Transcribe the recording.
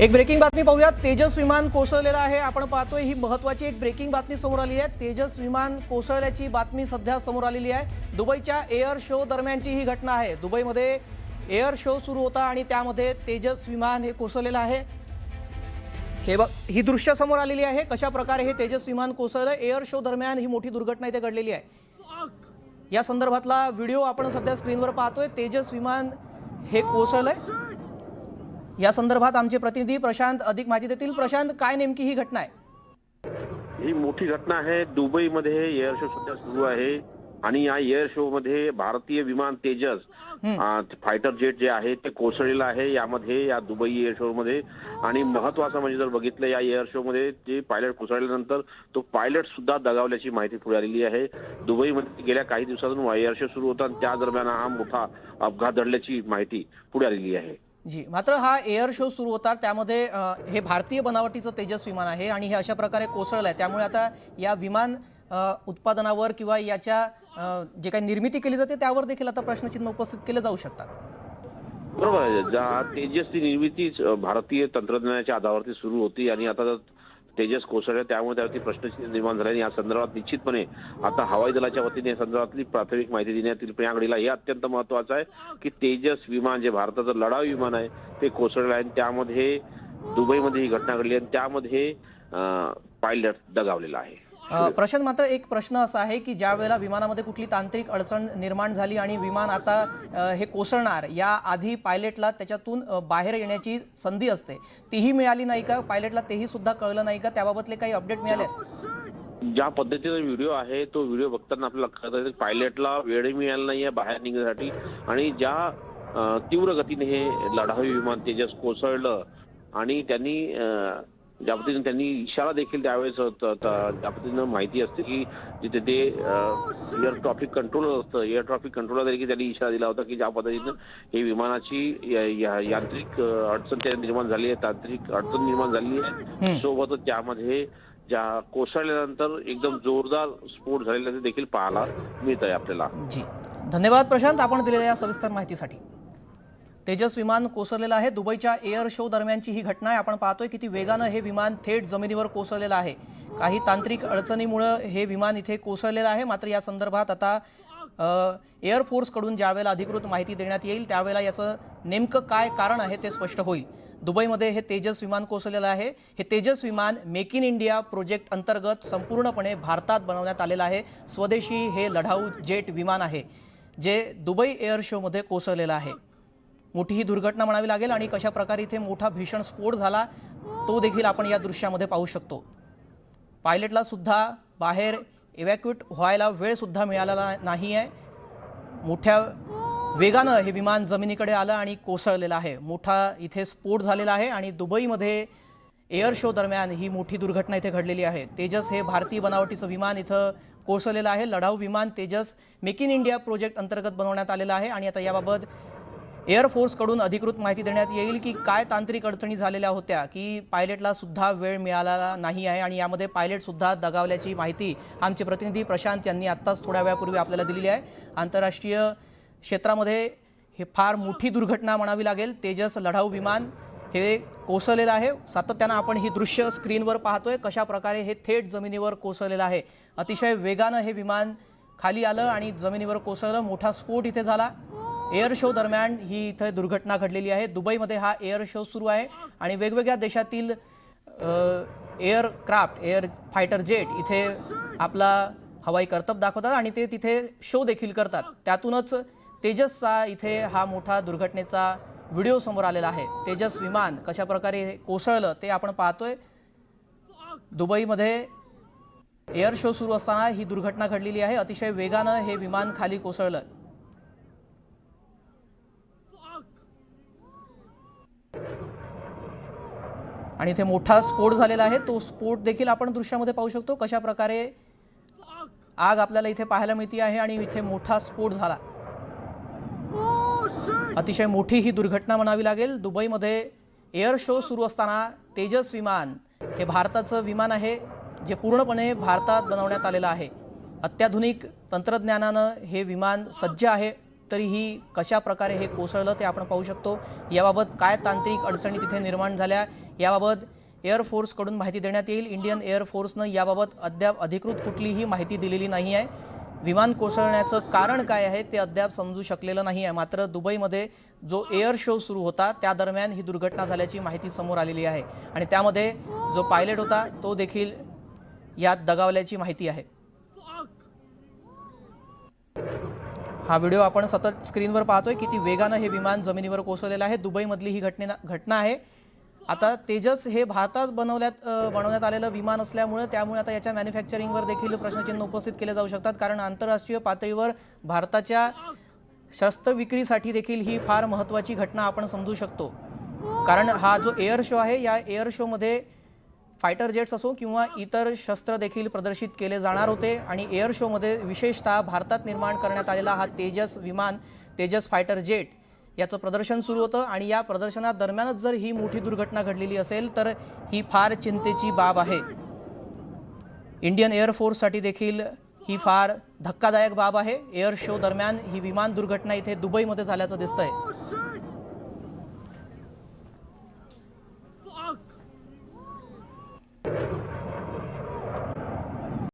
एक ब्रेकिंग बातमी पाहूया तेजस विमान कोसळलेलं आहे. आपण पाहतोय ही महत्वाची एक ब्रेकिंग बातमी समोर आली आहे. तेजस विमान कोसळल्याची बातमी सध्या समोर आलेली आहे. दुबईच्या एअर शो दरम्यानची ही घटना आहे. दुबईमध्ये एअर शो सुरू होता आणि त्यामध्ये तेजस विमान हे कोसळलेलं आहे. हे बघ ही दृश्य समोर आलेली आहे. कशा प्रकारे हे तेजस विमान कोसळलं? एअर शो दरम्यान ही मोठी दुर्घटना इथे घडलेली आहे. या संदर्भातला व्हिडिओ आपण सध्या स्क्रीनवर पाहतोय. तेजस विमान हे कोसळलंय. या संदर्भात आमचे प्रतिनिधी प्रशांत अधिक माहिती देतील. प्रशांत काय नेमकी ही घटना आहे? ही मोठी घटना आहे. दुबईमध्ये एअर शो सध्या सुरू आहे. आणि या एअर शो मध्ये भारतीय विमान तेजस फायटर जेट जे आहे ते कोसळलेलं आहे. यामध्ये या दुबई एअर शो मध्ये. आणि महत्वाचं म्हणजे जर बघितलं या एअर शो मध्ये जे पायलट कोसळल्यानंतर तो पायलट सुद्धा दगावल्याची माहिती पुढे आलेली आहे. दुबईमध्ये गेल्या काही दिवसातून एअर शो सुरू होता. आणि त्या दरम्यान हा मोठा अपघात घडल्याची माहिती पुढे आलेली आहे. जी मात्र हा एअर शो सुरू होता त्यामध्ये हे भारतीय बनावटीचं तेजस विमान आहे आणि हे अशा प्रकारे कोसळलं आहे त्यामुळे आता या विमान उत्पादनावर किंवा याच्या जे काही निर्मिती केली जाते त्यावर देखील आता प्रश्नचिन्ह उपस्थित केले जाऊ शकतात. बरोबर आहे. ज्या तेजसची निर्मिती भारतीय तंत्रज्ञानाच्या आधारावरती सुरू होती आणि आता तेजस कोसळलं त्यामुळे त्यावरती प्रश्न निर्माण झाले. आणि या संदर्भात निश्चितपणे आता हवाई दलाच्या वतीने या संदर्भातली प्राथमिक माहिती देण्यात येईल पण या घडीला हे अत्यंत महत्वाचं आहे की तेजस विमान जे भारताचं लढाऊ विमान आहे ते कोसळलं आहे आणि त्यामध्ये दुबईमध्ये ही घटना घडली आणि त्यामध्ये पायलट दगावलेला आहे. प्रशांत मात्र एक प्रश्न असा आहे की ज्या वेळेला विमानामध्ये कुठली तांत्रिक अडचण निर्माण झाली आणि विमान आता हे कोसळणार या आधी पायलटला त्याच्यातून बाहेर येण्याची संधी असते. तीही मिळाली नाही का? पायलटला तेही सुद्धा कळलं नाही का? त्याबाबतले काही अपडेट मिळाले? ज्या पद्धतीचा व्हिडिओ आहे तो व्हिडिओ बघताना आपल्याला लक्षात पायलटला वेळ मिळाला नाहीये बाहेर निघण्यासाठी आणि ज्या तीव्र गतीने हे लढाऊ विमान तेजस कोसळलं आणि त्यांनी ज्या पद्धतीने त्यांनी इशारा देखील त्यावेळेस. ज्या पद्धतीनं माहिती असते की जिथे ते एअर ट्रॉफिक कंट्रोलर असतं. एअर ट्रॉफिक कंट्रोलर देखील त्यांनी इशारा दिला होता की ज्या पद्धतीनं हे विमानाची यांत्रिक अडचण त्या निर्माण झाली आहे तांत्रिक अडचण निर्माण झाली आहे. सोबतच त्यामध्ये ज्या कोसळल्यानंतर एकदम जोरदार स्फोट झालेला देखील पाहायला मिळत आहे आपल्याला. जी. धन्यवाद प्रशांत. आपण दिलेल्या या सविस्तर माहितीसाठी. तेजस विमान कोसळलेलं आहे. दुबईच्या एअर शो दरम्यानची ही घटना आहे. आपण पाहतोय किती वेगानं हे विमान थेट जमिनीवर कोसळलेलं आहे. काही तांत्रिक अडचणीमुळं हे विमान इथे कोसळलेलं आहे. मात्र या संदर्भात आता एअरफोर्सकडून ज्यावेळेला अधिकृत माहिती देण्यात येईल त्यावेळेला याचं नेमकं काय कारण आहे ते स्पष्ट होईल. दुबईमध्ये हे तेजस विमान कोसळलेलं आहे. हे तेजस विमान मेक इन इंडिया प्रोजेक्ट अंतर्गत संपूर्णपणे भारतात बनवण्यात आलेलं आहे. स्वदेशी हे लढाऊ जेट विमान आहे जे दुबई एअर शोमध्ये कोसळलेलं आहे. मोठी ही दुर्घटना म्हणावी लागेल आणि कशा प्रकारे इथे मोठा भीषण स्फोट झाला तो देखील आपण या दृश्यामध्ये पाहू शकतो. पायलटला सुद्धा बाहेर इव्हॅक्युएट व्हायला वेळसुद्धा मिळालेला नाही आहे मोठ्या वेगानं हे विमान जमिनीकडे आलं आणि कोसळलेलं आहे. मोठा इथे स्फोट झालेला आहे आणि दुबईमध्ये एअर शो दरम्यान ही मोठी दुर्घटना इथे घडलेली आहे. तेजस हे भारतीय बनावटीचं विमान इथं कोसळलेलं आहे. लढाऊ विमान Tejas make in India project अंतर्गत बनवण्यात आलेलं आहे आणि आता याबाबत एअरफोर्सकडून अधिकृत माहिती देण्यात येईल की काय तांत्रिक अडचणी झालेल्या होत्या की पायलटला सुद्धा वेळ मिळाला नाही आहे आणि यामध्ये पायलटसुद्धा दगावल्याची माहिती आमचे प्रतिनिधी प्रशांत यांनी आत्ताच थोड्या वेळापूर्वी आपल्याला दिलेली आहे. आंतरराष्ट्रीय क्षेत्रामध्ये हे फार मोठी दुर्घटना म्हणावी लागेल. तेजस लढाऊ विमान हे कोसळलेलं आहे. सातत्यानं आपण ही दृश्य स्क्रीनवर पाहतोय. कशा प्रकारे हे थेट जमिनीवर कोसळलेलं आहे? अतिशय वेगानं हे विमान खाली आलं आणि जमिनीवर कोसळलं. मोठा स्फोट इथे झाला. एअर शो दरम्यान ही इथे दुर्घटना घडलेली आहे. दुबईमध्ये हा एअर शो सुरू आहे आणि वेगवेगळ्या देशातील एअरक्राफ्ट एअर फायटर जेट इथे आपला हवाई कर्तब दाखवतात आणि ते तिथे शो देखील करतात. त्यातूनच तेजसचा इथे हा मोठा दुर्घटनेचा व्हिडिओ समोर आलेला आहे. तेजस विमान कशा प्रकारे कोसळलं ते आपण पाहतोय. दुबईमध्ये एअर शो सुरू असताना ही दुर्घटना घडलेली आहे. अतिशय वेगानं हे विमान खाली कोसळलं. आणि इथे मोठा स्फोट झालेला आहे. तो स्फोट देखील आपण दृश्यामध्ये पाहू शकतो. कशा प्रकारे आग आपल्याला इथे पाहायला मिळते आहे आणि इथे मोठा स्फोट झाला. अतिशय मोठी ही दुर्घटना म्हणावी लागेल. दुबईमध्ये एअर शो सुरू असताना तेजस विमान हे भारताचं विमान आहे जे पूर्णपणे भारतात बनवण्यात आलेलं आहे. अत्याधुनिक तंत्रज्ञानानं हे विमान सज्ज आहे. तरीही कशा प्रकारे हे कोसळलं ते आपण पाहू शकतो. याबाबत काय तांत्रिक अडचणी तिथे निर्माण झाल्या याबाबत एअरफोर्सकडून माहिती देण्यात येईल. इंडियन एअरफोर्सनं याबाबत अद्याप अधिकृत कुठलीही माहिती दिलेली नाही आहे. विमान कोसळण्याचं कारण काय आहे ते अद्याप समजू शकलेलं नाही आहे. मात्र दुबईमध्ये जो एअर शो सुरू होता त्या दरम्यान ही दुर्घटना झाल्याची माहिती समोर आलेली आहे. आणि त्यामध्ये जो पायलट होता तो देखील यात दगावल्याची माहिती आहे. हा व्हिडिओ आपण सतत स्क्रीनवर पाहतोय. किती वेगानं हे विमान जमिनीवर कोसळलेलं आहे. दुबईमधली ही घटने घटना आहे. आता तेजस हे भारतात बनवल्यात बनवण्यात आलेलं विमान असल्यामुळे त्यामुळे आता याच्या मॅन्युफॅक्चरिंगवर देखील प्रश्नचिन्ह उपस्थित केले जाऊ शकतात. कारण आंतरराष्ट्रीय पातळीवर भारताच्या शस्त्र विक्रीसाठी देखील ही फार महत्त्वाची घटना आपण समजू शकतो. कारण हा जो एअर शो आहे या एअर शोमध्ये फायटर जेट्स असो किंवा इतर शस्त्र देखील प्रदर्शित केले जाणार होते. आणि एअर शोमध्ये विशेषतः भारतात निर्माण करण्यात आलेला हा तेजस विमान तेजस फायटर जेट याचं प्रदर्शन सुरू होतं. आणि या प्रदर्शनादरम्यानच जर ही मोठी दुर्घटना घडलेली असेल तर ही फार चिंतेची बाब आहे. इंडियन एअरफोर्ससाठी देखील ही फार धक्कादायक बाब आहे. एअर शो दरम्यान ही विमान दुर्घटना इथे दुबईमध्ये झाल्याचं दिसतंय.